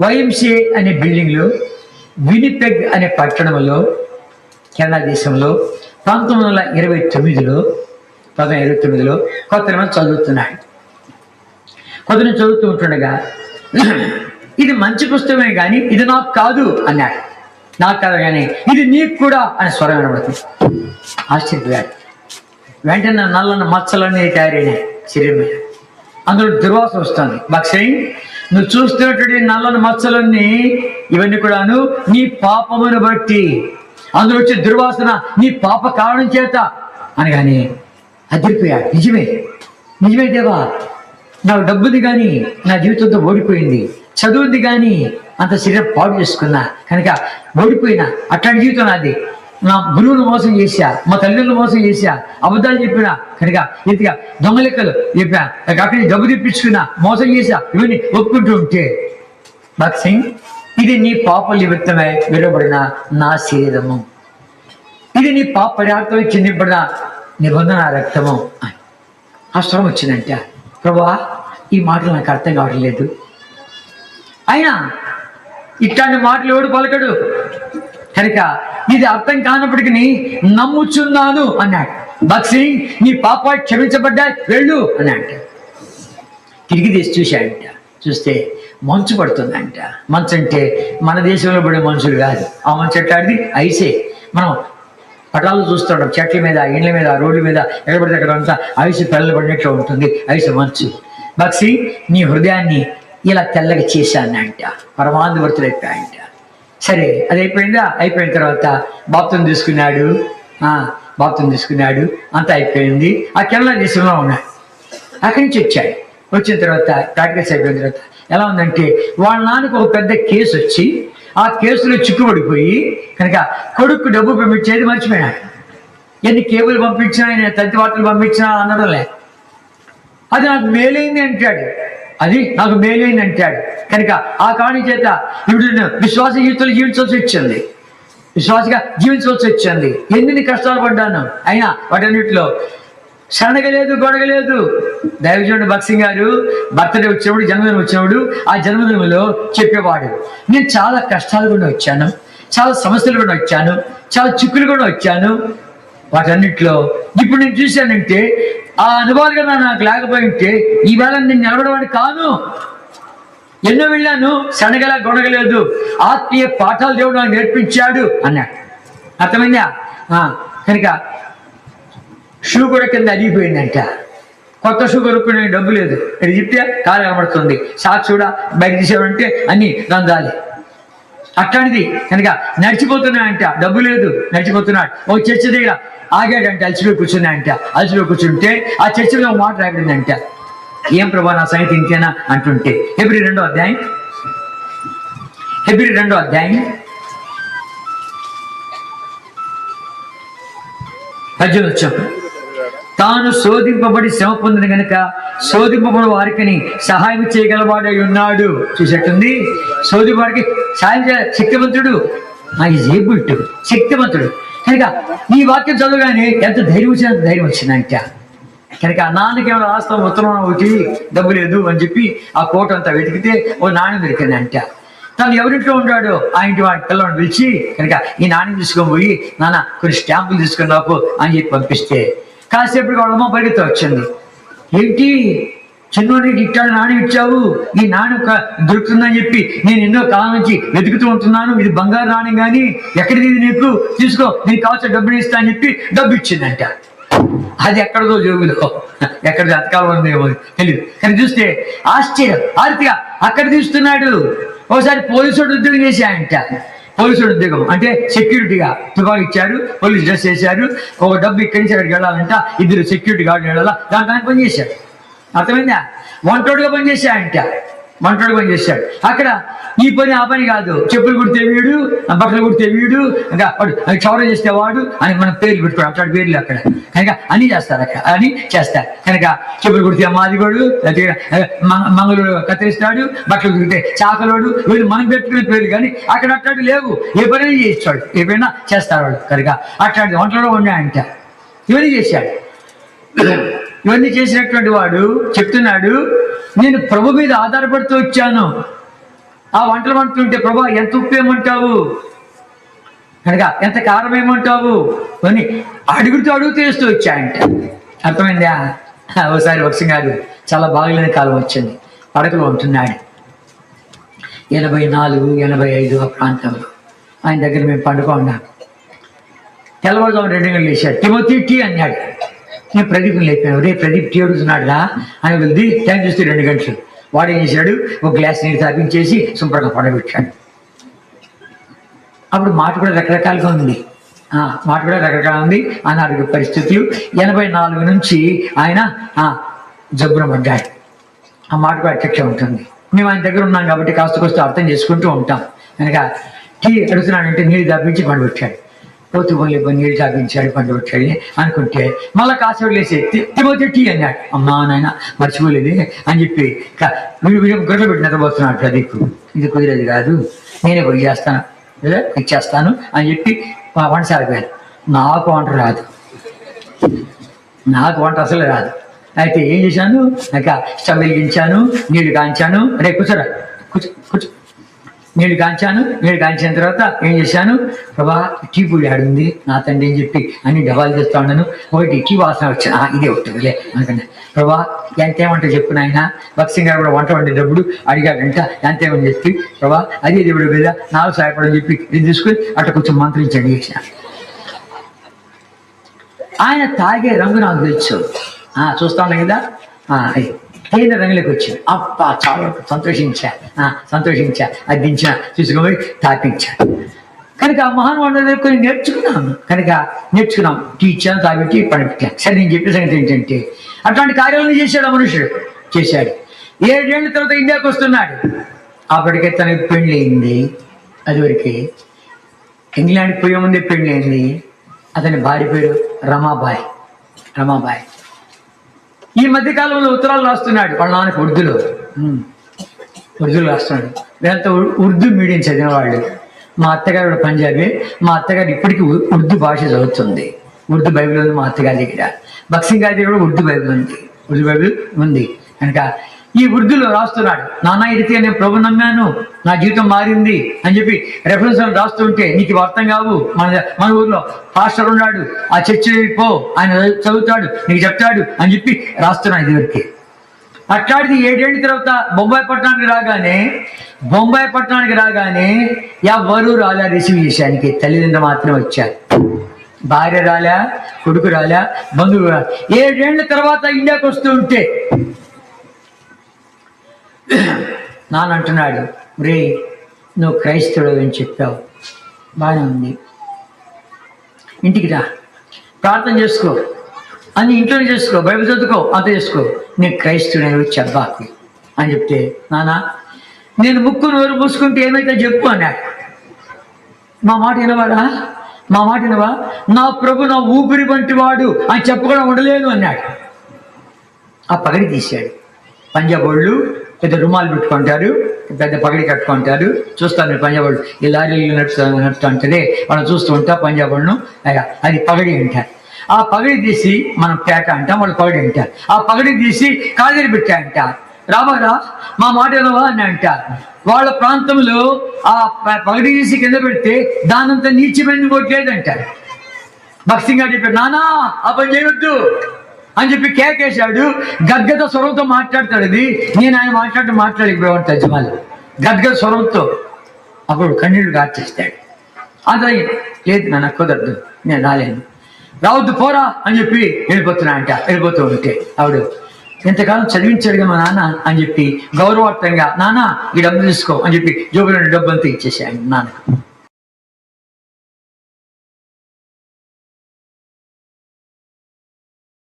YMCA అనే బిల్డింగ్లో వినిపెగ్ అనే పట్టణంలో కెనడా దేశంలో పంతొమ్మిది వందల ఇరవై తొమ్మిదిలో పంతొమ్మిది ఇరవై తొమ్మిదిలో కొత్త చదువుతున్నాడు. కొంతమంది చదువుతూ ఉంటుండగా ఇది మంచి పుస్తకమే కానీ ఇది నాకు కాదు అన్నాడు. నాకు కాదు కానీ ఇది నీకు కూడా అని స్వరం వినబడుతుంది. ఆశ్చర్యపోయాడు. వెంటనే నల్లన్న మచ్చలన్నీ తయారైనాయి శరీరం మీద. అందులో దుర్వాసన వస్తుంది. బక్సైన్ నువ్వు చూస్తున్నటువంటి నల్లని మచ్చలన్నీ ఇవన్నీ కూడాను నీ పాపమును బట్టి. అందులో వచ్చే దుర్వాసన నీ పాప కారణం చేత. అనగానే అదిరిపోయాడు నిజమే. నిజమే దేవా. నాకు డబ్బుది కానీ నా జీవితంతో ఓడిపోయింది. చదువుంది కానీ అంత శరీరం పాడు చేసుకున్నా. కనుక ఓడిపోయినా. అట్లాంటి జీవితం నాది. నా గురువును మోసం చేశా మా తల్లిదండ్రులు మోసం చేశా అబద్ధాలు చెప్పినా కనుక ఇంతగా దొంగ లెక్కలు చెప్పా అక్కడి డబ్బు తెప్పించుకున్నా మోసం చేశా ఇవన్నీ ఒప్పుకుంటూ ఉంటే. భగత్ సింగ్ ఇది నీ పాప నిమిత్తమై విడబడిన నా శరీరము. ఇది నీ పాప పరిహార్థమై చెందిబడిన నిబంధన రక్తము. అని ఆ వచ్చిందంట. ప్రభా ఈ మాటలు నాకు అర్థం కావట్లేదు. అయినా ఇట్లాంటి మాటలు ఎవడు పలకడు? కనుక ఇది అర్థం కానప్పటికీ నమ్ముచున్నాను అన్నాడు. భక్సింగ్ నీ పాప క్షమించబడ్డా వెళ్ళు అన్నాడు. తిరిగి తీసి చూశాడంట. చూస్తే మంచు పడుతుందంట. మంచు అంటే మన దేశంలో పడే మనుషులు కాదు. ఆ మంచు ఎట్లాడిది ఐసే. మనం పటాలు చూస్తుంటాం. చెట్ల మీద ఇండ్ల మీద రోడ్ల మీద ఎక్కడ పడితే అక్కడ అంతా ఐసు పిల్లలు పడినట్లు ఉంటుంది. ఐసు మంచు. భక్సి నీ హృదయాన్ని ఇలా తెల్లగా చేశానంట. పరమానువర్తులైపోయాయంట. సరే అది అయిపోయిందా? అయిపోయిన తర్వాత బాప్తం తీసుకున్నాడు. ఆ, బాప్తం తీసుకున్నాడు. అంతా అయిపోయింది. ఆ కెనడా దేశంలో ఉన్నాడు అక్కడి నుంచి వచ్చాడు వచ్చిన తర్వాత ప్రాక్టీస్ అయిపోయిన తర్వాత ఎలా ఉందంటే వాళ్ళ నాన్నకు ఒక పెద్ద కేసు వచ్చి ఆ కేసులో చిక్కుబడిపోయి కనుక కొడుకు డబ్బు పంపించేది మర్చిపోయాడు ఎన్ని కేబుల్ పంపించినా ఆయన తంతి వార్తలు పంపించినా అనడంలే అది నాకు మేలైంది అంటాడు. అది నాకు మేలైంది అంటాడు కనుక ఆ కారణం చేత ఇప్పుడు విశ్వాస జీవితంలో జీవించవలసి వచ్చింది. విశ్వాసగా జీవించవలసి వచ్చింది. ఎన్ని కష్టాలు పడ్డాను. అయినా వాటన్నిటిలో సనగలేదు గొడగలేదు. దైవజనుడు భక్సింగ్ గారు బర్త్డే వచ్చినప్పుడు జన్మదినం వచ్చేవాడు ఆ జన్మదినంలో చెప్పేవాడు. నేను చాలా కష్టాలు కూడా వచ్చాను. చాలా సమస్యలు కూడా వచ్చాను. చాలా చిక్కులు కూడా వచ్చాను. వాటన్నిటిలో. ఇప్పుడు నేను చూశానంటే ఆ అనుభవాలు కదా నాకు లేకపోయి ఉంటే ఈవేళ నేను నిలబడవాడు కాను. ఎన్నో వెళ్ళాను శనగల గొడగలేదు ఆత్మీయ పాఠాలు దేవుడు నాకు నేర్పించాడు అన్నాడు. అర్థమైందా? ఆ, కనుక షూ కూడా కింద అడిగిపోయిందంట కొత్త షూ కొనుక్కునే డబ్బు లేదు. ఇది చెప్తే కాలు కనబడుతుంది. సాక్షి కూడా బయట తీసేవాడంటే అన్ని రంధ్రాలి అట్లాంటిది. కనుక నడిచిపోతున్నాయంట డబ్బు లేదు నడిచిపోతున్నాడు. ఓ చర్చ దగ్గర ఆగాడంటే అలసిపోయి కూర్చున్నాయంట అలసిపోయి కూర్చుంటే ఆ చర్చలో ఒక మాట రాగడిందంట ఏం ప్రభా నా సంగతి ఇంతేనా? అంటుంటే ఎబ్రి రెండో అధ్యాయం. ఎబ్రి రెండో అధ్యాయం. పద్దెనిమిది వచ్చాం. తాను శోధింపబడి శ్రమ పొందిన గనుక శోధింపబడి వారికి సహాయం చేయగలవాడై ఉన్నాడు. చూసేట్టుంది శోధింపడికి సాయం చేయ శక్తివంతుడు. ఈజ్ ఏబుల్ టు శక్తివంతుడు. కనుక ఈ వాక్యం చదవగానే ఎంత ధైర్యం వచ్చిన ధైర్యం వచ్చిందంట. కనుక నాన్నకి ఏమైనా రాస్తాం ఉత్తరం ఒకటి డబ్బు లేదు అని చెప్పి ఆ కోట అంతా వెతికితే ఓ నాణ్యం దొరికిందంట. తను ఎవరింట్లో ఉన్నాడో ఆ ఇంటి వాడి పిల్లలను పిలిచి కనుక ఈ నాణ్యం తీసుకొని పోయి నాన్న కొన్ని స్టాంపులు తీసుకొని అని చెప్పి పంపిస్తే. కాసేపటికి వాళ్ళ అమ్మ వచ్చింది. ఏంటి? చిన్నోడికి ఇట్టాడు నాణ్యం ఇచ్చావు? ఈ నాణ్యం దొరుకుతుందని చెప్పి నేను ఎన్నో కాలం నుంచి వెతుకుతూ ఉంటున్నాను. ఇది బంగారు నాణ్యం కానీ ఎక్కడిది ఇది నీకు? తీసుకో నీకు కావాల్సిన డబ్బులు ఇస్తా అని చెప్పి డబ్బు ఇచ్చిందంట. అది ఎక్కడదో జోబులో ఎక్కడ అతకాలం ఉందేమో తెలియదు కానీ చూస్తే ఆశ్చర్యం ఆర్తిగా అక్కడ తీస్తున్నాడు. ఒకసారి పోలీసుడు ఉద్యోగం చేశాయంట పోలీసుడు ఉద్యోగం అంటే సెక్యూరిటీగా తుఫాన్ ఇచ్చారు పోలీస్ డ్రెస్ వేశారు ఒక డబ్బు ఇక్కడి నుంచి అక్కడికి వెళ్ళాలంట ఇద్దరు సెక్యూరిటీ గార్డు వెళ్ళాలా? దాని దానికి పనిచేశాడు అర్థమైందా? వంటోడుగా పని చేశాడంట పని చేశాడు. అక్కడ ఈ పని ఆ పని కాదు. చెప్పులు కుడితే వీడు బట్టలు కుడితే వీడు ఇంకా వాడు క్షౌరం చేస్తే వాడు అని మనం పేర్లు పెట్టుకోడు అట్లాంటి పేర్లు అక్కడ. కనుక అన్ని చేస్తారు అక్కడ. అని చేస్తారు. కనుక చెప్పులు కుడితే మాదిగోడు మంగళూరు కత్తిరిస్తాడు బట్టలు కుడితే చాకలోడు వీళ్ళు మనం పెట్టుకునే పేర్లు కానీ అక్కడ అట్లాంటి లేవు. ఏ పని చేస్తాడు. ఏ పైనా చేస్తారు వాడు. కనుక అట్లాంటి వంటలో ఉన్నాయంట. ఇవన్నీ చేశాడు. ఇవన్నీ చేసినటువంటి వాడు చెప్తున్నాడు నేను ప్రభు మీద ఆధారపడుతూ వచ్చాను. ఆ వంటలు వండుతుంటే ప్రభా ఎంత ఉప్పు ఏమంటావు కనుక ఎంత కారం ఏమంటావు అని అడుగుతూ అడుగుతూ వేస్తూ వచ్చాయంట. అర్థమైందా? ఒకసారి వక్సింగ్ గారు చాలా బాగలేని కాలం వచ్చింది. పడకలో ఉంటున్నాడు. ఎనభై నాలుగు ఎనభై ఐదు ఆ ప్రాంతంలో. ఆయన దగ్గర మేము పండుకున్నాం తెల్లవారుజాము రెండు గంటలు లేచాడు. తిమోతి టీ అన్నాడు. నేను ప్రదీప్ని లేపాను. రే ప్రదీప్ టీ అడుగుతున్నాడురా. అని వెళ్ది టైం చూస్తే రెండు గంటలు. వాడు ఏం చేశాడు? ఒక గ్లాస్ నీళ్ళు తాపించేసి శుభ్రంగా పడబెట్టాడు అప్పుడు మాట కూడా రకరకాలుగా ఉంది. ఆ, మాట కూడా రకరకాల ఉంది. అనారోగ్య పరిస్థితులు. ఎనభై నాలుగు నుంచి ఆయన జబ్బున పడ్డాడు. ఆ మాట కూడా అధ్యక్ష ఉంటుంది. మేము ఆయన దగ్గర ఉన్నాం కాబట్టి కాస్త కోస్త అర్థం చేసుకుంటూ ఉంటాం. కనుక టీ అడుగుతున్నాడంటే నీళ్ళు తప్పించి పండుపెట్టాడు పోతు పోలే నీళ్ళు పండు వచ్చాడు అనుకుంటే మళ్ళీ కాసేపు లేచి తిమోతి టీ అన్నాడు. అమ్మా నాయన మర్చిపోలేదు అని చెప్పి వీడు వీడు గొడవ పెట్టి నిద్రపోతున్నాడు ప్రదీప్. ఇది కుదిరేది కాదు నేనే పోయి చేస్తాను. ఇచ్చేస్తాను అని చెప్పి వ- వంట సాగిపోయాను నాకు వంట రాదు. నాకు వంట అసలు రాదు. అయితే ఏం చేశాను? ఇంకా స్టవ్ వెలిగించాను నీళ్ళు కాంచాను. రే కూర్చోరా. కూర్చో కూర్చో. నేను గాంచాను నేను గాంచిన తర్వాత ఏం చేశాను? ప్రభా టీ పొడి ఆడుంది నా తండ్రి అని చెప్పి అన్ని డబాలు చేస్తా ఉన్నాను. ఒకటి టీ వాసన వచ్చిన ఇదే ఒకటిలే అనుకున్నా. ప్రభా ఎంత ఏమంటే చెప్పు నాయన. భక్సింగ్ గారు కూడా వంట వండేటప్పుడు అడిగాడంట ఎంత ఏమని చెప్పి. ప్రభా అదే దేవుడు మీద నాకు సహాయపడని చెప్పి ఇది తీసుకుని అట్లా కొంచెం మంత్రించండి చేసిన ఆయన తాగే రంగు నాకు తెలుసు. ఆ, చూస్తా ఉన్నా కదా? అయ్యి. అది రంగులకు రంగులోకి వచ్చింది అప్ప చాలా సంతోషించా ఆ, సంతోషించా అది దించా తాపించా. కనుక ఆ మహానుభావుల దగ్గర కొన్ని నేర్చుకున్నాను కనుక నేర్చుకున్నాం. టీచర్ ఇచ్చాను పనిపెట్టాను సరే నేను చెప్పిన సంగతి ఏంటంటే అట్లాంటి కార్యాలను చేశాడు మనుషుడు. చేశాడు. ఏడేళ్ళ తర్వాత ఇండియాకి వస్తున్నాడు. అప్పటికే తనకి పెళ్ళయింది. అదివరకే ఇంగ్లాండ్ పోయే ముందే పెళ్ళయింది. అతని భార్య పేరు రమాబాయ్. రమాబాయ్. ఈ మధ్య కాలంలో ఉత్తరాలు రాస్తున్నాడు. వాళ్ళ నాన్నకి ఉర్దూలో. ఉర్దూలో రాస్తున్నాడు. ఉర్- ఉర్దూ మీడియం చదివిన వాళ్ళు మా అత్తగారు కూడా పంజాబీ మా అత్తగారు ఇప్పటికీ ఉర్దూ భాష చదువుతుంది. ఉర్దూ బైబిల్ ఉంది మా అత్తగారి దగ్గర. బక్సింగ్ గారి దగ్గర కూడా ఉర్దూ బైబిల్ ఉంది. ఉర్దూ బైబిల్ ఉంది. కనుక ఈ వృద్ధులు రాస్తున్నాడు. నాన్న ఇడితే నేను ప్రభు నమ్మాను. నా జీవితం మారింది అని చెప్పి రెఫరెన్స్ రాస్తుంటే నీకు అర్థం కావు. మన మన ఊర్లో పాస్టర్ ఉన్నాడు. ఆ చర్చి పో. ఆయన చదువుతాడు. నీకు చెప్తాడు అని చెప్పి రాస్తున్నాడు ఇదివరకే. అట్లాంటిది ఏడేళ్ళ తర్వాత బొంబాయి పట్టణానికి రాగానే బొంబాయి పట్టణానికి రాగానే ఎవరు రాలా రిసీవ్ చేశానికి. తల్లిదండ్రులు మాత్రమే వచ్చారు. భార్య రాలా కొడుకు రాలా బంధువులు రాలా. ఏడేళ్ళ తర్వాత ఇండియాకి వస్తూ ఉంటే నాన్న అంటున్నాడు రే నువ్వు క్రైస్తవుడు అని చెప్పావు. బాగానే ఉంది. ఇంటికి రా. ప్రార్థన చేసుకో. అని ఇంట్లోనే చేసుకో. బైబిల్ చదువుకో అంత చేసుకో. నేను క్రైస్తవుని వచ్చి అని చెప్తే నాన్న నేను ముక్కు నోరు మూసుకుంటే ఏమైతే చెప్పు అన్నాడు. మా మాట వినవాడా? మా మాట వినవా? నా ప్రభు నా ఊపిరి వంటి వాడు అని చెప్పకుండా ఉండలేను అన్నాడు. ఆ పగడి తీశాడు. పంజాబ్ వాళ్ళు పెద్ద రుమాలు పెట్టుకుంటారు పెద్ద పగడి కట్టుకుంటారు. చూస్తాను మీరు పంజాబ్ వాళ్ళు ఈ లారీలు నడుస్తూ నడుస్తూ ఉంటుంది చూస్తూ ఉంటా పంజాబ్ వాళ్ళను. అయ్యా, అది పగడి అంటారు ఆ పగడి తీసి మనం పేట అంటాం వాళ్ళు పగడి అంటారు ఆ పగడి తీసి కాదిరి పెట్టా అంటారు రాబారా మా మాట వినవా అని అంట. వాళ్ళ ప్రాంతంలో ఆ పగడి తీసి కింద పెడితే దానంత నీచమైన కొట్టలేదంటారు భక్సింగ్ గారు చెప్పాడు నానా ఆ పని చేయొద్దు. అని చెప్పి కేకేశాడు గద్గద స్వరంతో మాట్లాడతాడు అది నేను ఆయన మాట్లాడి మాట్లాడకపోయాను యజమాని గద్గద స్వరంతో అప్పుడు కన్నీళ్ళు గార్చేస్తాడు. అదే లేదు నాన్న కుదరదు. నేను రాలేను. రావద్దు పోరా అని చెప్పి వెళ్ళిపోతున్నా అంట. వెళ్ళిపోతూ ఉంటే ఆవిడ ఎంతకాలం చదివించాడుగా మా నాన్న అని చెప్పి గౌరవార్థంగా నాన్న ఈ డబ్బు తీసుకో అని చెప్పి జోబులో డబ్బు అంతా ఇచ్చేసాడు నాన్న